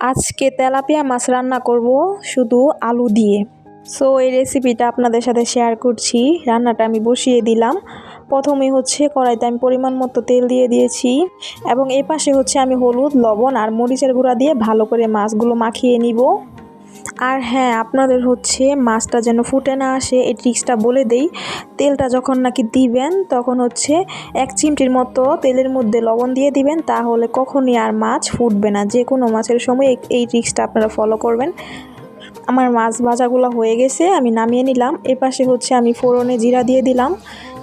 আজকে তেলাপিয়া মাছ রান্না করব শুধু আলু দিয়ে। সো এই রেসিপিটা আপনাদের সাথে শেয়ার করছি। রান্নাটা আমি বসিয়ে দিলাম। প্রথমে হচ্ছে কড়াইতে আমি পরিমাণ মতো তেল দিয়ে দিয়েছি এবং এ পাশে হচ্ছে আমি হলুদ, লবণ আর মরিচের গুঁড়া দিয়ে ভালো করে মাছগুলো মাখিয়ে নিব। আর হ্যাঁ আপনাদের হচ্ছে মাছটা যেন ফুটে না আসে, এই ট্রিক্সটা বলে দেই। তেলটা যখন নাকি দিবেন, তখন হচ্ছে এক চিমটির মতো তেলের মধ্যে লবণ দিয়ে দিবেন, তাহলে কখনই আর মাছ ফুটবে না। যে কোনো মাছের সময় এই- ট্রিক্সটা আপনারা ফলো করবেন। আমার মাছ ভাজাগুলো হয়ে গেছে, আমি নামিয়ে নিলাম। এ পাশে হচ্ছে আমি ফোড়নে জিরা দিয়ে দিলাম।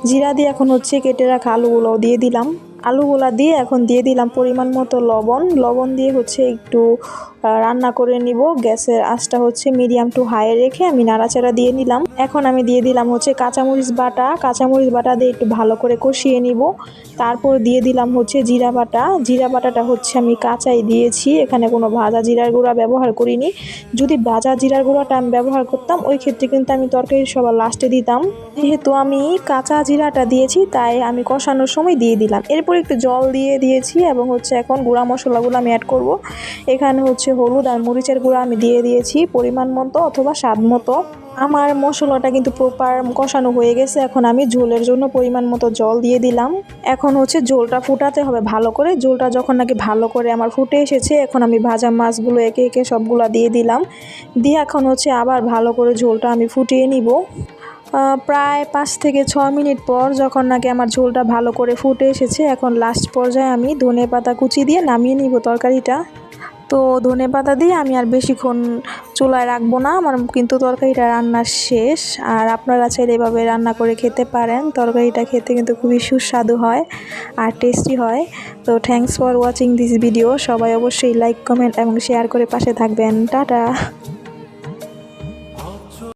জিরা দিয়ে এখন হচ্ছে কেটে রাখা আলুগুলো দিয়ে দিলাম। আলুগুলা দিয়ে এখন দিয়ে দিলাম পরিমাণ মতো লবণ। লবণ দিয়ে হচ্ছে একটু রান্না করে নিব। গ্যাসের আঁচটা হচ্ছে মিডিয়াম টু হাই রেখে আমি নাড়াচাড়া দিয়ে নিলাম। এখন আমি দিয়ে দিলাম হচ্ছে কাঁচামরিচ বাটা। কাঁচামরিচ বাটা দিয়ে একটু ভালো করে কষিয়ে নিব। তারপর দিয়ে দিলাম হচ্ছে জিরা বাটা। জিরা বাটাটা হচ্ছে আমি কাঁচাই দিয়েছি। এখানে কোনো ভাজা জিরার গুঁড়া ব্যবহার করিনি। যদি ভাজা জিরার গুঁড়াটা আমি ব্যবহার করতাম, ওই ক্ষেত্রে কিন্তু আমি তরকারি সবার লাস্টে দিতাম। যেহেতু আমি কাঁচা জিরাটা দিয়েছি, তাই আমি কষানোর সময় দিয়ে দিলাম। এরপর একটু জল দিয়ে দিয়েছি এবং হচ্ছে এখন গুঁড়া মশলাগুলো আমি অ্যাড করব। এখানে হচ্ছে হলুদ আর মরিচের গুঁড়া আমি দিয়ে দিয়েছি পরিমাণ মতো অথবা স্বাদ মতো। আমার মশলাটা কিন্তু প্রপার কষানো হয়ে গেছে, এখন আমি ঝোলের জন্য পরিমাণ মতো জল দিয়ে দিলাম। এখন হচ্ছে ঝোলটা ফুটাতে হবে ভালো করে। ঝোলটা যখন নাকি ভালো করে আমার ফুটে এসেছে, এখন আমি ভাজা মাছগুলো একে একে সবগুলো দিয়ে দিলাম। দিয়ে এখন হচ্ছে আবার ভালো করে ঝোলটা আমি ফুটিয়ে নিব। প্রায় পাঁচ থেকে ছ মিনিট পর যখন নাকি আমার ঝোলটা ভালো করে ফুটে এসেছে, এখন লাস্ট পর্যায়ে আমি ধনে পাতা কুচি দিয়ে নামিয়ে নিব তরকারিটা। তো ধনে পাতা দিয়ে আমি আর বেশিক্ষণ চুলায় রাখব না, আমার কিন্তু তরকারিটা রান্না শেষ। আর আপনারা চাইলে এভাবে রান্না করে খেতে পারেন, তরকারিটা খেতে কিন্তু খুবই সুস্বাদু হয় আর টেস্টি হয়। তো thanks for watching this video সবাই অবশ্যই লাইক কমেন্ট এবং শেয়ার করে পাশে থাকবেন। টাটা!